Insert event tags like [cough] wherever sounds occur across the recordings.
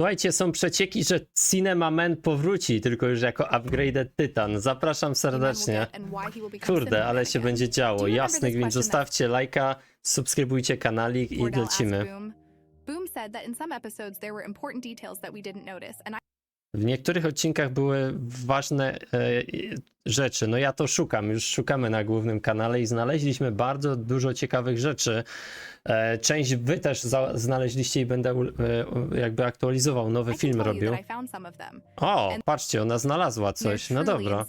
Słuchajcie, są przecieki, że Cinema Man powróci, tylko już jako upgraded Tytan. Zapraszam serdecznie. Kurde, ale się będzie działo. Jasne, więc zostawcie lajka, subskrybujcie kanalik i lecimy. Boom said that in some episodes there were important details that we didn't notice, and I W niektórych odcinkach były ważne e, rzeczy. No ja to szukam, już szukamy na głównym kanale i znaleźliśmy bardzo dużo ciekawych rzeczy. E, część wy też za, znaleźliście i będę u- e, jakby aktualizował, nowy film robił. O, patrzcie, ona znalazła coś. No dobra.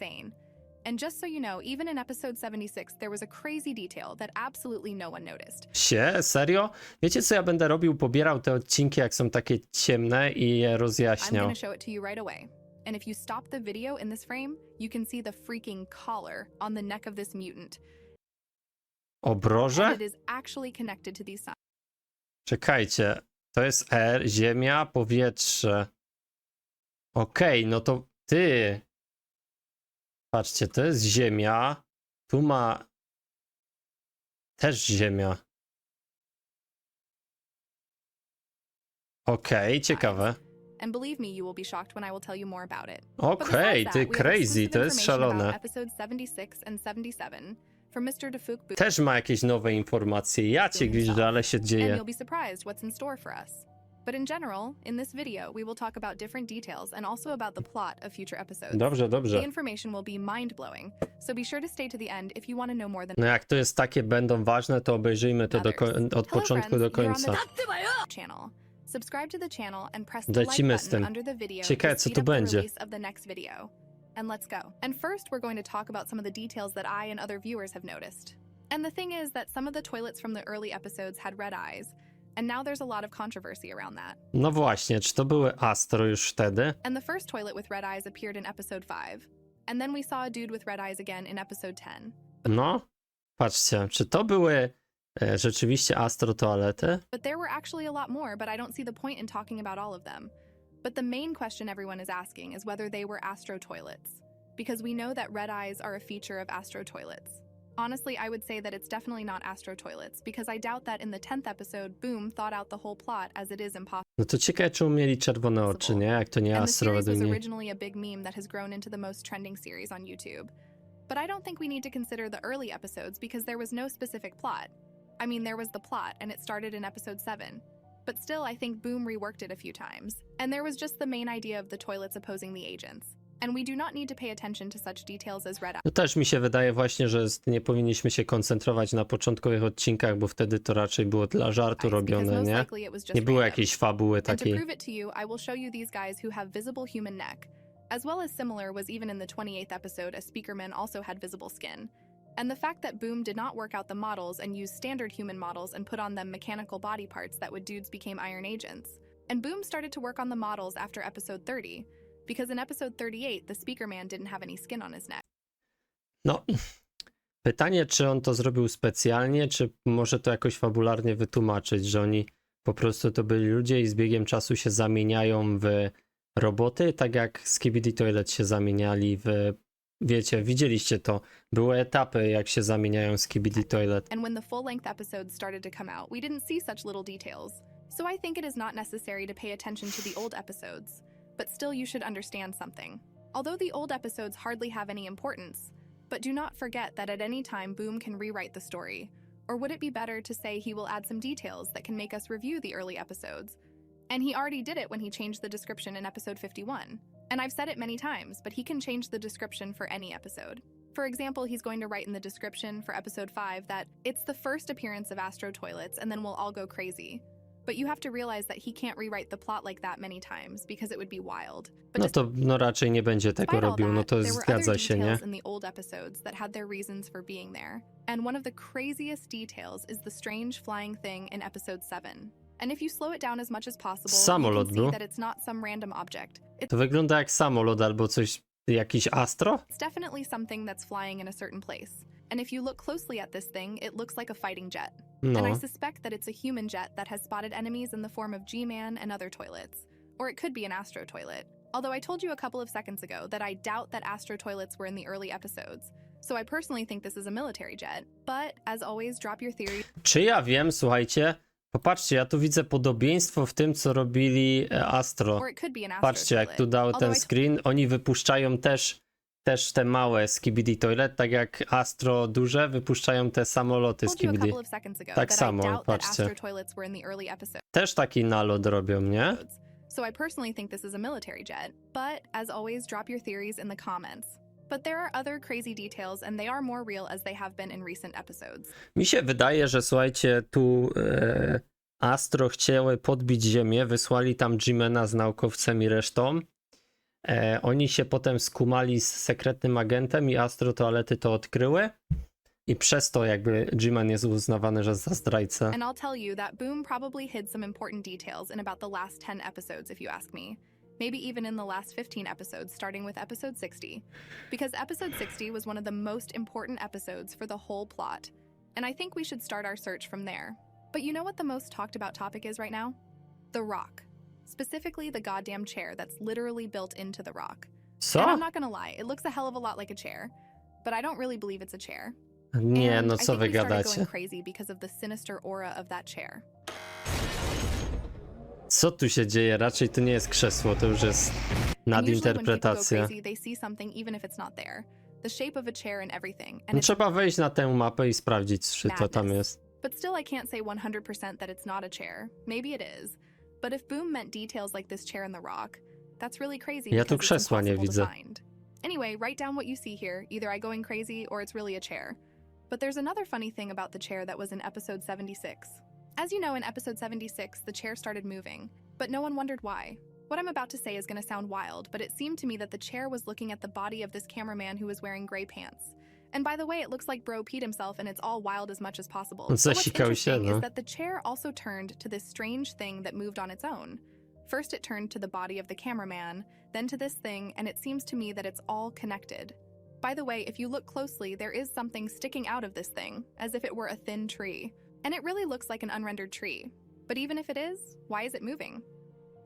And just so you know, even in episode 76, there was a crazy detail that absolutely no one noticed. Sie? Serio? Wiecie co ja będę robił? Pobierał te odcinki, jak są takie ciemne i je I'm rozjaśniał. going to show it to you right away. And if you stop the video in this frame, you can see the freaking collar on the neck of this mutant. Obroże? And it is actually connected to these signs. Czekajcie. To jest R, ziemia, powietrze. Okej, no to ty. Patrzcie, to jest ziemia. Tu ma też ziemia. Okej, ciekawe. And believe me, you will be shocked when I will tell you more about it. Okej, But besides that, ty have crazy, exclusive to jest information about szalone. Episodes 76 and 77 from Mr. Defuk Boom, Też ma jakieś nowe informacje. Ja cię gwizdżę, ale się and dzieje. you'll be surprised what's in store for us. But in general, in this video, we will talk about different details and also about the plot of future episodes. Dobrze, The dobrze. information will be mind blowing, so be sure to stay to the end if you want to know more than No jak to jest takie, będą ważne, to obejrzyjmy to do, ko- od Hello, początku friends. do You're on końca. channel. Subscribe to the channel and press the Lecimy like z button tym. under the video Ciekawe, to co speed tu up the będzie. release of the next video. And let's go. And first, we're going to talk about some of the details that I and other viewers have noticed. And the thing is that some of the toilets from the early episodes had red eyes, and now there's a lot of controversy around that. No właśnie, czy to były Astro już wtedy? And the first toilet with red eyes appeared in episode 5. And then we saw a dude with red eyes again in episode 10. No, patrzcie, czy to były e, rzeczywiście Astro toalety? But there were actually a lot more, but I don't see the point in talking about all of them. But the main question everyone is asking is whether they were astro toilets. Because we know that red eyes are a feature of astro toilets. Honestly, I would say that it's definitely not astro toilets, because I doubt that in the 10th episode, Boom thought out the whole plot as it is impossible. No to ciekawe, czy mieli czerwone oczy, nie? Jak to nie And the Astro series według was mnie. originally a big meme that has grown into the most trending series on YouTube. But I don't think we need to consider the early episodes because there was no specific plot. I mean, there was the plot, and it started in episode 7. But still, I think Boom reworked it a few times. And there was just the main idea of the toilets opposing the agents. And we do not need to pay attention to such details as red No też mi się wydaje właśnie, że z- nie powinniśmy się koncentrować na początkowych odcinkach, bo wtedy to raczej było dla żartu robione, nie? Nie było jakiejś fabuły And to takiej. prove it to you, I will show you these guys who have visible human neck. As well as similar was even in the 28th episode, a speakerman also had visible skin. And the fact that Boom did not work out the models and use standard human models and put on them mechanical body parts that would dudes became Iron Agents. And Boom started to work on the models after episode 30, because in episode 38, the speakerman didn't have any skin on his neck. No, [laughs] pytanie, czy on to zrobił specjalnie, czy może to jakoś fabularnie wytłumaczyć, że oni po prostu to byli ludzie i z biegiem czasu się zamieniają w roboty, tak jak Skibidi Toilet się zamieniali w... Wiecie, widzieliście to. Były etapy, jak się zamieniają Skibidi Toilet. And when the full length episodes started to come out, we didn't see such little details. So I think it is not necessary to pay attention to the old episodes. But still, you should understand something. Although the old episodes hardly have any importance, but do not forget that at any time Boom can rewrite the story. Or would it be better to say he will add some details that can make us review the early episodes? And he already did it when he changed the description in episode 51. And I've said it many times, but he can change the description for any episode. For example, he's going to write in the description for episode 5 that it's the first appearance of Astro Toilets and then we'll all go crazy. But you have to realize that he can't rewrite the plot like that many times because it would be wild. But No to no raczej nie będzie tego Despite all robił, no that, to there were other zgadza się, nie? details in the old episodes that had their reasons for being there. And one of the craziest details is the strange flying thing in episode 7. And if you slow it down as much as possible, Samolot you can był? see that it's not some random object. It's To wygląda jak samolot albo coś, jakiś Astro? It's definitely something that's flying in a certain place. And if you look closely at this thing, it looks like a fighting jet. And I suspect that it's a human jet that has spotted enemies in the form of G Man and other toilets. Or it could be an Astro toilet. Although I told you a couple of seconds ago that I doubt that Astro toilets were in the early episodes. So I personally think this is a military jet. But as always, drop your theory Czy ja wiem, słuchajcie, Popatrzcie, ja tu widzę podobieństwo w tym, co robili Astro. Or it could be an astro Patrzcie, jak tu dał ten screen, oni wypuszczają też, też te małe Skibidi Toilet, tak jak Astro duże wypuszczają te samoloty Skibidi. Tak samo, patrzcie. Też taki nalot robią, nie? So I personally think this is a military jet, but as always, drop your theories in the comments. But there are other crazy details, and they are more real as they have been in recent episodes. Mi się wydaje, że słuchajcie, tu e, Astro chciały podbić Ziemię, wysłali tam Jimena z naukowcem i resztą. E, oni się potem skumali z sekretnym agentem i Astro toalety to odkryły. I przez to jakby Jimen jest uznawany że za zdrajcę. And I'll tell you that Boom probably hid some important details in about the last 10 episodes, if you ask me. Maybe even in the last 15 episodes, starting with episode 60. Because episode 60 was one of the most important episodes for the whole plot. And I think we should start our search from there. But you know what the most talked about topic is right now? The rock. Specifically, the goddamn chair that's literally built into the rock. And Co? I'm not gonna lie, it looks a hell of a lot like a chair. But I don't really believe it's a chair. Nie, And no I co think wy we started gadacie? going crazy because of the sinister aura of that chair. Co tu się dzieje? Raczej to nie jest krzesło, to już jest And usually when people go nadinterpretacja. crazy, they see something even if it's not there. The shape of a chair and everything. And No, it's trzeba wejść na tę mapę i sprawdzić, czy to tam Madness. jest. But still, I can't say 100% that it's not a chair. Maybe it is. But if Boom meant details like this chair in the rock, that's really crazy. Ja tu krzesła nie widzę. Anyway, write down what you see here. Either I going crazy or it's really a chair. But there's another funny thing about the chair that was in episode 76. As you know, in episode 76, the chair started moving, but no one wondered why. What I'm about to say is going to sound wild, but it seemed to me that the chair was looking at the body of this cameraman who was wearing gray pants. And by the way, it looks like Bro peed himself and it's all wild as much as possible. But what's interesting is that the chair also turned to this strange thing that moved on its own. First, it turned to the body of the cameraman, then to this thing, and it seems to me that it's all connected. By the way, if you look closely, there is something sticking out of this thing, as if it were a thin tree. And it really looks like an unrendered tree. But even if it is, why is it moving?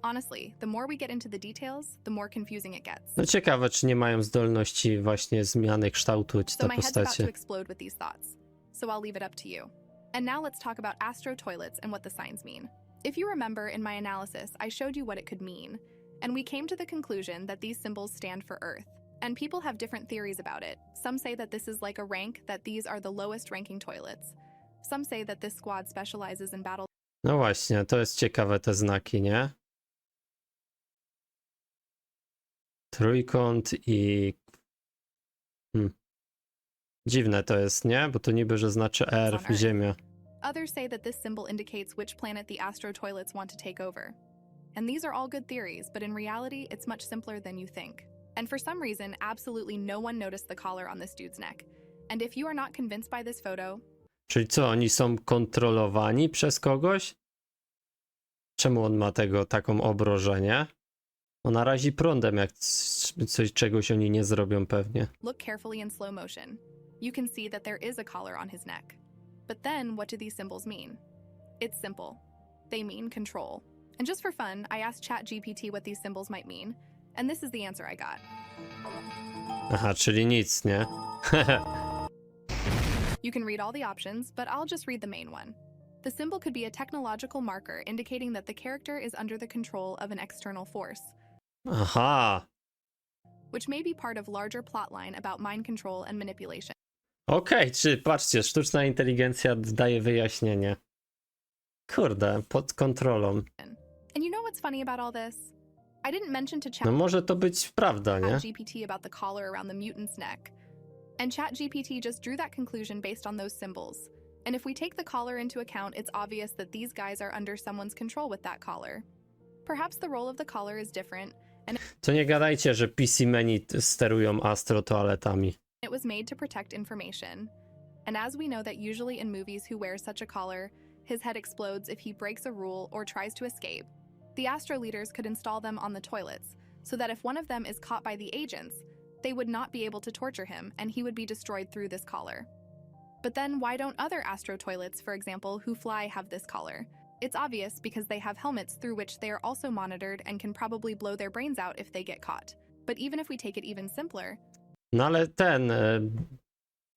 Honestly, the more we get into the details, the more confusing it gets. No ciekawe, czy nie mają zdolności właśnie zmiany kształtu ci So my head's about to postacie. explode with these thoughts. So I'll leave it up to you. And now let's talk about astro toilets and what the signs mean. If you remember in my analysis, I showed you what it could mean, and we came to the conclusion that these symbols stand for Earth. And people have different theories about it. Some say that this is like a rank, that these are the lowest ranking toilets. Some say that this squad specializes in battle No właśnie, to jest ciekawe te znaki, nie? Trójkąt i... Hmm. Dziwne to jest, nie? Bo to niby, że znaczy R w ziemię. Others say that this symbol indicates which planet the astro toilets want to take over. And these are all good theories, but in reality, it's much simpler than you think. And for some reason, absolutely no one noticed the collar on this dude's neck. And if you are not convinced by this photo, Czyli co, oni są kontrolowani przez kogoś? Czemu on ma tego taką obrożenie? Ona razi prądem, jak c- coś, czegoś oni nie zrobią pewnie. look carefully in slow motion. You can see that there is a collar on his neck. But then, what do these symbols mean? It's simple. They mean control. And just for fun, I asked ChatGPT what these symbols might mean, and this is the answer I got. Aha, czyli nic, nie? [laughs] You can read all the options, but I'll just read the main one. The symbol could be a technological marker indicating that the character is under the control of an external force, Aha, which may be part of larger plotline about mind control and manipulation. okej, czy patrzcie, sztuczna inteligencja daje wyjaśnienie. Kurde, pod kontrolą. And you know what's funny about all this? I didn't mention to No może to być prawda, nie? ChatGPT about the collar around the mutant's neck. And ChatGPT just drew that conclusion based on those symbols. And if we take the collar into account, it's obvious that these guys are under someone's control with that collar. Perhaps the role of the collar is different, To nie gadajcie, że PC menu t- sterują astro toaletami. It was made to protect information. And as we know that usually in movies who wears such a collar, his head explodes if he breaks a rule or tries to escape, the Astro leaders could install them on the toilets, so that if one of them is caught by the agents, they would not be able to torture him and he would be destroyed through this collar. But then why don't other Astro toilets, for example, who fly have this collar? It's obvious because they have helmets through which they are also monitored and can probably blow their brains out if they get caught. But even if we take it even simpler, No ale ten.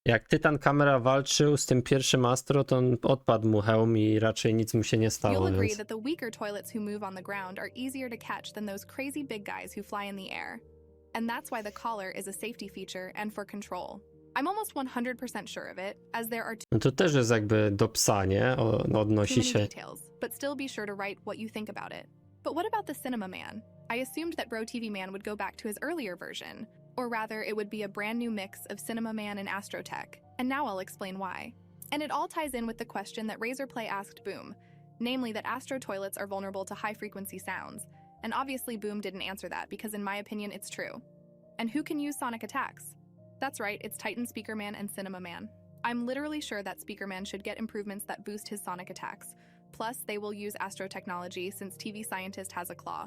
Jak Tytan Kamera walczył z tym pierwszym Astro, to on odpadł mu hełm i raczej nic mu się nie You'll agree więc... that the weaker toilets who move on the ground are easier to catch than those crazy big guys who fly in the air. And that's why the collar is a safety feature and for control. I'm almost 100% sure of it, as there are too No to też jest jakby do psa, nie? O, no odnosi many się. details, but still be sure to write what you think about it. But what about the Cinema Man? I assumed that Bro TV Man would go back to his earlier version, or rather, it would be a brand new mix of Cinema Man and Astrotech, and now I'll explain why. And it all ties in with the question that Razorplay asked Boom, namely that Astro toilets are vulnerable to high frequency sounds, and obviously Boom didn't answer that because, in my opinion, it's true. And who can use sonic attacks? That's right, it's Titan Speaker Man and Cinema Man. I'm literally sure that Speaker Man should get improvements that boost his sonic attacks. Plus, they will use Astro technology since TV Scientist has a claw.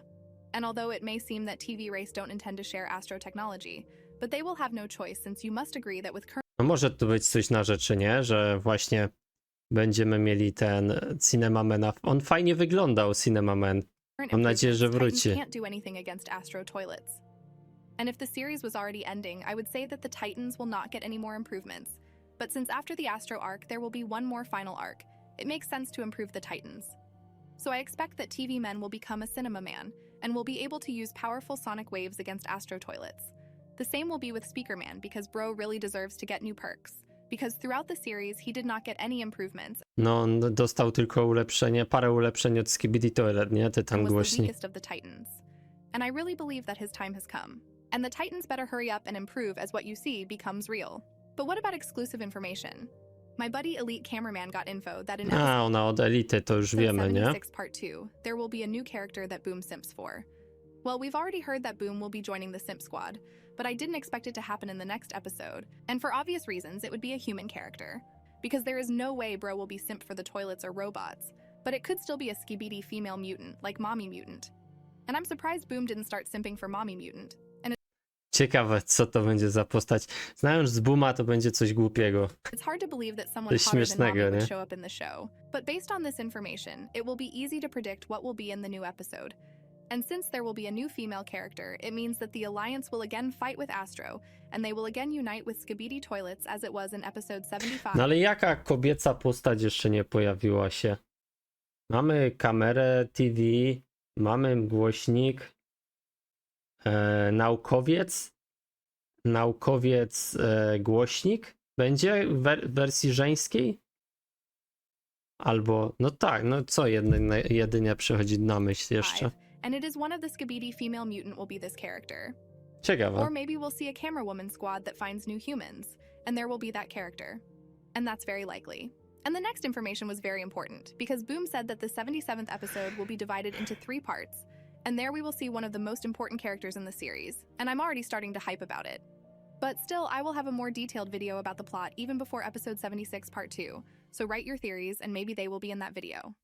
And although it may seem that TV Race don't intend to share Astro technology, but they will have no choice since you must agree that with current No może tu być coś na rzeczy, nie? Że właśnie będziemy mieli ten Cinemamena. On fajnie wyglądał, Cinemaman. Mam nadzieję, że wróci. Can't do anything against Astro toilets. And if the series was already ending, I would say that the Titans will not get any more improvements. But since after the Astro arc, there will be one more final arc, it makes sense to improve the Titans. So I expect that TV Men will become a Cinema Man and will be able to use powerful sonic waves against Astro toilets. The same will be with Speaker Man because Bro really deserves to get new perks. Because throughout the series, he did not get any improvements No, on dostał tylko ulepszenie, parę ulepszeń od Skibidi Toilet, nie? Ty and tam was the weakest of the Titans. And I really believe that his time has come. And the Titans better hurry up and improve as what you see becomes real. But what about exclusive information? My buddy Elite Cameraman got info that in ah, episode A, ona od Elity, to już wiemy, nie? 76 Part 2, there will be a new character that Boom simps for. Well, we've already heard that Boom will be joining the Simp Squad, but I didn't expect it to happen in the next episode. And for obvious reasons, it would be a human character. Because there is no way Bro will be simp for the toilets or robots, but it could still be a skibidi female mutant, like Mommy Mutant. And I'm surprised Boom didn't start simping for Mommy Mutant. Ciekawe, co to będzie za postać. Znając z Buma, to będzie coś głupiego. It's hard to believe that someone Coś hotter than Mommy śmiesznego, nie? show up in the show. But based on this information, it will be easy to predict what will be in the new episode. And since there will be a new female character, it means that the Alliance will again fight with Astro, and they will again unite with Skibidi Toilets as it was in episode 75. No ale jaka kobieca postać jeszcze nie pojawiła się? Mamy kamerę TV, mamy głośnik, e, naukowiec, naukowiec e, głośnik będzie w wer- wersji żeńskiej? Albo, no tak, no co jedynie, jedynie przychodzi na myśl jeszcze? And it is one of the Skibidi female mutant will be this character. Ciekawe. Or maybe we'll see a camera woman squad that finds new humans, and there will be that character. And that's very likely. And the next information was very important, because Boom said that the 77th episode will be divided into three parts, and there we will see one of the most important characters in the series, and I'm already starting to hype about it. But still, I will have a more detailed video about the plot even before episode 76 part 2, so write your theories and maybe they will be in that video.